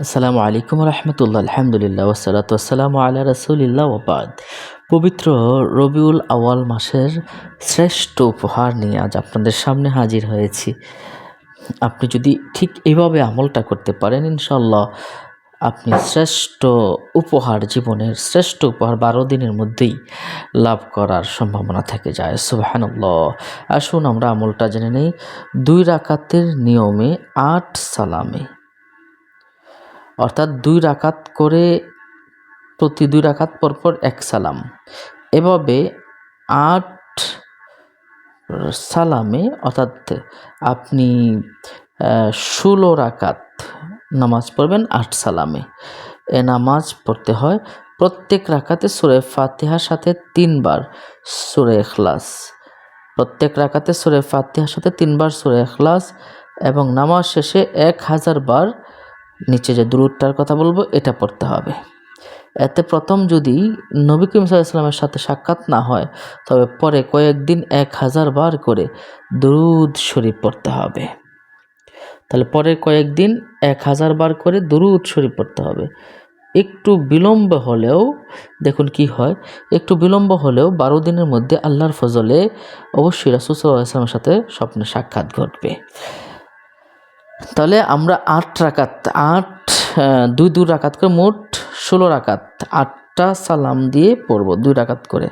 আসসালামু আলাইকুম রহমতুল্লাহ, আলহামদুলিল্লাহ ওসালাত আসসালামু আল্লাহ রসুলিল্লাহ ওবাদ পবিত্র রবিউল আওয়াল মাসের শ্রেষ্ঠ উপহার নিয়ে আজ আপনাদের সামনে হাজির হয়েছি। আপনি যদি ঠিক এভাবে আমলটা করতে পারেন ইনশাল্লাহ আপনি শ্রেষ্ঠ উপহার জীবনের শ্রেষ্ঠ উপহার বারো দিনের মধ্যেই লাভ করার সম্ভাবনা থেকে যায়। সুবাহানুল্লাহ। আসুন আমরা আমলটা জেনে নেই। দুই রাকাতের নিয়মে আট সালামে অর্থাৎ দুই রাকাত করে প্রতি দুই রাকাত পরপর এক সালাম। এভাবে আট সালামে, অর্থাৎ আপনি ষোলো রাকাত নামাজ পড়বেন আট সালামে। এ নামাজ পড়তে হয় প্রত্যেক রাকাতে সুরে ফাতিহার সাথে তিনবার সুরে এখলাস প্রত্যেক রাকাতে সুরে ফাতিহার সাথে তিনবার সুরে এখলাস এবং নামাজ শেষে এক হাজার বার নিচে যে দূরটার কথা বলব, এটা পড়তে হবে। এতে প্রথম যদি নবী করিম সাল্লামের সাথে সাক্ষাৎ না হয়, তবে পরে কয়েকদিন এক হাজার বার করে দরুদ শরীফ পড়তে হবে। তাহলে পরের কয়েকদিন এক হাজার বার করে দরুদ শরীফ পড়তে হবে। একটু বিলম্ব হলেও, দেখুন কি হয়, একটু বিলম্ব হলেও বারো দিনের মধ্যে আল্লাহর ফজলে অবশ্যই রাসুসাল্লাহ আসলামের সাথে স্বপ্নে সাক্ষাৎ ঘটবে। তাহলে আমরা আট রাকাত, আট দুই দুই রাকাত করে মোট ষোলো রাকাত, আটটা সালাম দিয়ে পড়ব, দুই রাকাত করে।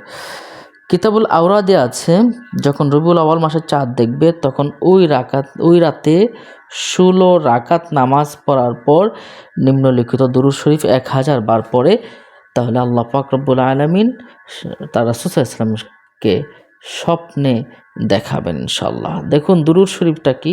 কিতাবুল আওরাদে আছে, যখন রবিউল আওয়াল মাসের চাঁদ দেখবে, তখন ওই রাকাত, ওই রাতে ষোলো রাকাত নামাজ পড়ার পর নিম্নলিখিত দুরুদ শরীফ এক হাজার বার পরে তাহলে আল্লাহ রব্বুল আলমিন তার রাসুসা ইসলামকে স্বপ্নে দেখাবেন ইনশাল্লাহ দেখুন দুরুদ শরীফটা কি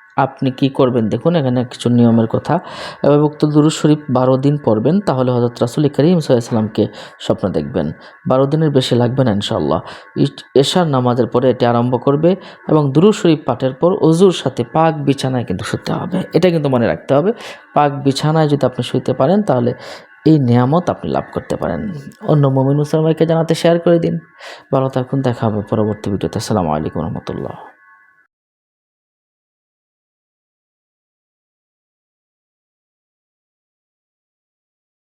আপনি কি করবেন? দেখুন, এখানে কিছু নিয়মের কথা। এবার উক্ত দুরুদ শরীফ বারো দিন পড়বেন, তাহলে হজরত রাসুল করিম সাল্লামকে স্বপ্ন দেখবেন। বারো দিনের বেশি লাগবে না ইনশাল্লাহ এশার নামাজের পরে এটি আরম্ভ করবে এবং দুরুদ শরীফ পাঠের পর অজুর সাথে পাক বিছানায় কিন্তু শুতে হবে। এটা কিন্তু মনে রাখতে হবে। পাক বিছানায় যদি আপনি শুইতে পারেন, তাহলে এই নিয়ামত আপনি লাভ করতে পারেন। অন্য মমিন মুসলমানকে জানাতে শেয়ার করে দিন। ভালো থাকুন, দেখা হবে পরবর্তী ভিডিওতে। আসসালামু আলাইকুম রহমতুল্লাহ।